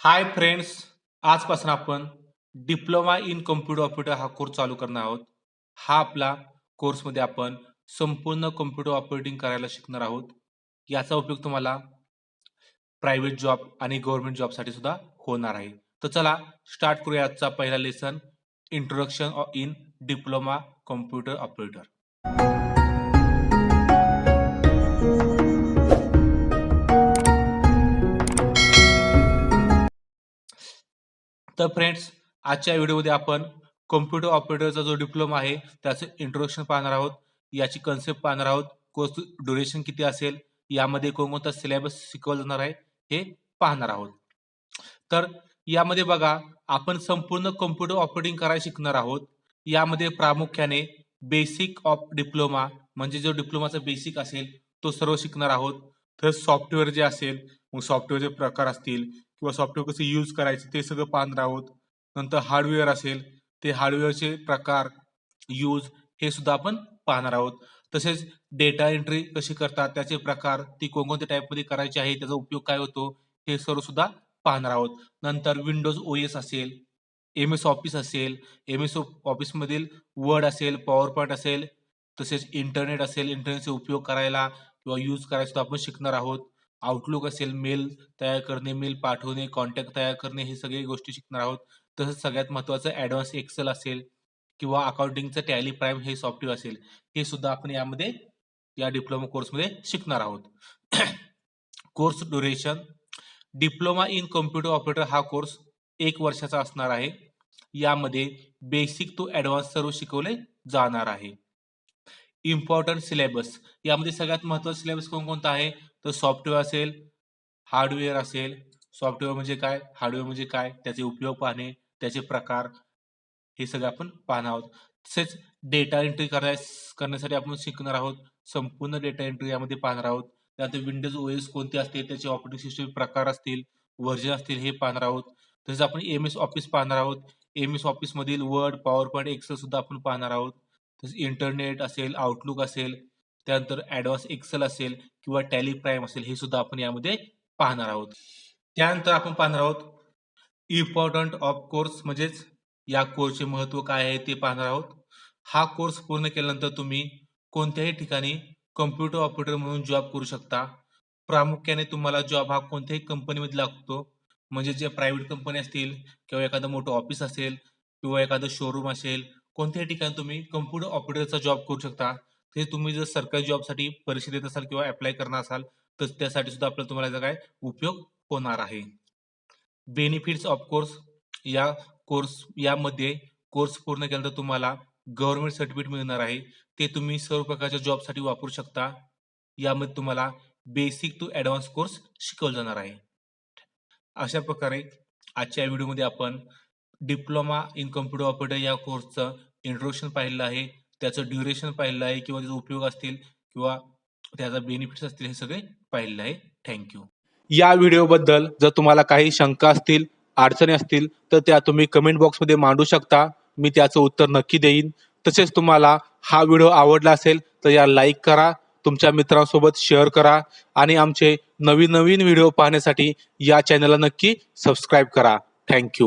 हाय friends आजपासून आपण diploma in computer operator हा कोर्स चालू करणार आहोत. हा आपला कोर्समध्ये आपण संपूर्ण कम्प्युटर ऑपरेटिंग करायला शिकणार आहोत. याचा उपयोग तुम्हाला प्रायव्हेट जॉब आणि गव्हर्नमेंट जॉबसाठी सुद्धा होणार आहे. तर चला स्टार्ट करूया आजचा पहिला lesson introduction in diploma computer operator तर फ्रेंड्स आजच्या व्हिडिओमध्ये आपण कम्प्युटर ऑपरेटरचा जो डिप्लोमा आहे त्याचं इंट्रोडक्शन पाहणार आहोत. याची कन्सेप्ट पाहणार आहोत. कोर्स ड्युरेशन किती असेल? यामध्ये कोणकोणता सिलेबस शिकवला जाणार आहे हे पाहणार आहोत. तर यामध्ये बघा आपण संपूर्ण कम्प्युटर ऑपरेटिंग करायला शिकणार आहोत. यामध्ये प्रामुख्याने बेसिक ऑफ डिप्लोमा म्हणजे जो डिप्लोमाचा बेसिक असेल तो सर्व शिकणार आहोत. तर सॉफ्टवेअर जे असेल मग सॉफ्टवेअरचे प्रकार असतील किंवा सॉफ्टवेअर कसं यूज करायचे ते सगळं पाहणार आहोत. नंतर हार्डवेअर असेल ते हार्डवेअरचे प्रकार यूज हे सुद्धा आपण पाहणार आहोत. तसेच डेटा एंट्री कशी करतात त्याचे प्रकार ती कोणकोणत्या टाईपमध्ये करायची आहे त्याचा उपयोग काय होतो हे सर्व सुद्धा पाहणार आहोत. नंतर विंडोज ओ एस असेल एम एस ऑफिस असेल एम एस ऑफिसमधील वर्ड असेल पॉवर पॉईंट असेल तसेच इंटरनेट असेल इंटरनेटचे उपयोग करायला किंवा यूज करायला सुद्धा आपण शिकणार आहोत. आउटलुक असेल मेल तयार करणे मेल पाठवणे कॉन्टॅक्ट तयार करणे हे सगळे गोष्टी शिकणार आहोत. तसंच सगळ्यात महत्त्वाचं ॲडव्हान्स एक्सेल असेल किंवा अकाउंटिंगचं टॅली प्राईम हे सॉफ्टवेअर असेल हे सुद्धा आपण यामध्ये या डिप्लोमा कोर्समध्ये शिकणार आहोत. Course duration diploma in computer operator हा कोर्स एक वर्षाचा असणार आहे. यामध्ये बेसिक टू ॲडव्हान्स सर्व शिकवले जाणार आहे. इम्पॉर्टंट सिलेबस यामध्ये सगळ्यात महत्त्वाचा सिलेबस कोणकोणता आहे? तर सॉफ्टवेअर असेल हार्डवेअर असेल. सॉफ्टवेअर म्हणजे काय? हार्डवेअर म्हणजे काय? त्याचे उपयोग पाहणे त्याचे प्रकार हे सगळं आपण पाहणार आहोत. तसेच डेटा एंट्री कराय करण्यासाठी आपण शिकणार आहोत. संपूर्ण डेटा एंट्री यामध्ये पाहणार आहोत. त्यानंतर विंडोज ओएस कोणते असतील? त्याचे ऑपरेटिंग सिस्टम प्रकार असतील व्हर्जन असतील हे पाहणार आहोत. तसेच आपण एम एस ऑफिस पाहणार आहोत. एम एस ऑफिसमधील वर्ड पॉवर पॉईंट एक्सेल सुद्धा आपण पाहणार आहोत. तसेच इंटरनेट असेल आउटलुक असेल त्यानंतर ऍडव्हान्स एक्सेल असेल किंवा टॅली प्राईम असेल हे सुद्धा आपण यामध्ये पाहणार आहोत. त्यानंतर आपण पाहणार आहोत इम्पॉर्टंट ऑफ कोर्स म्हणजेच या कोर्सचे महत्त्व काय आहे ते पाहणार आहोत. हा कोर्स पूर्ण केल्यानंतर तुम्ही कोणत्याही ठिकाणी कम्प्युटर ऑपरेटर म्हणून जॉब करू शकता. प्रामुख्याने तुम्हाला जॉब हा कोणत्याही कंपनीमध्ये लागतो. म्हणजे जे प्रायव्हेट कंपनी असतील किंवा एखादं मोठं ऑफिस असेल किंवा एखादं शोरूम असेल कोणत्याही ठिकाणी तुम्ही कम्प्युटर ऑपरेटरचा जॉब करू शकता. ते तुम्ही जर सरकारी जॉबसाठी परीक्षा देत असाल किंवा अप्लाय करणार असाल तर त्यासाठी सुद्धा आपल्याला तुम्हाला याचा काय उपयोग होणार आहे. बेनिफिट्स ऑफ कोर्स या कोर्स यामध्ये कोर्स पूर्ण केल्यानंतर तुम्हाला गव्हर्नमेंट सर्टिफिकेट मिळणार आहे. ते तुम्ही सर्व प्रकारच्या जॉबसाठी वापरू शकता. यामध्ये तुम्हाला बेसिक टू ॲडव्हान्स कोर्स शिकवला जाणार आहे. अशा प्रकारे आजच्या व्हिडिओमध्ये आपण डिप्लोमा इन कम्प्युटर ऑपरेटर या कोर्सचं इंट्रोडक्शन पाहिलं आहे त्याचं ड्युरेशन पाहिलं आहे किंवा त्याचा उपयोग असतील किंवा त्याचा बेनिफिट्स असतील हे सगळे पाहिलं आहे. थँक्यू या व्हिडिओबद्दल जर तुम्हाला काही शंका असतील अडचणी असतील तर त्या तुम्ही कमेंट बॉक्समध्ये मांडू शकता. मी त्याचं उत्तर नक्की देईन. तसेच तुम्हाला हा व्हिडिओ आवडला असेल तर या लाईक करा. तुमच्या मित्रांसोबत शेअर करा. आणि आमचे नवीन नवीन व्हिडिओ पाहण्यासाठी या चॅनलला नक्की सबस्क्राईब करा. थँक्यू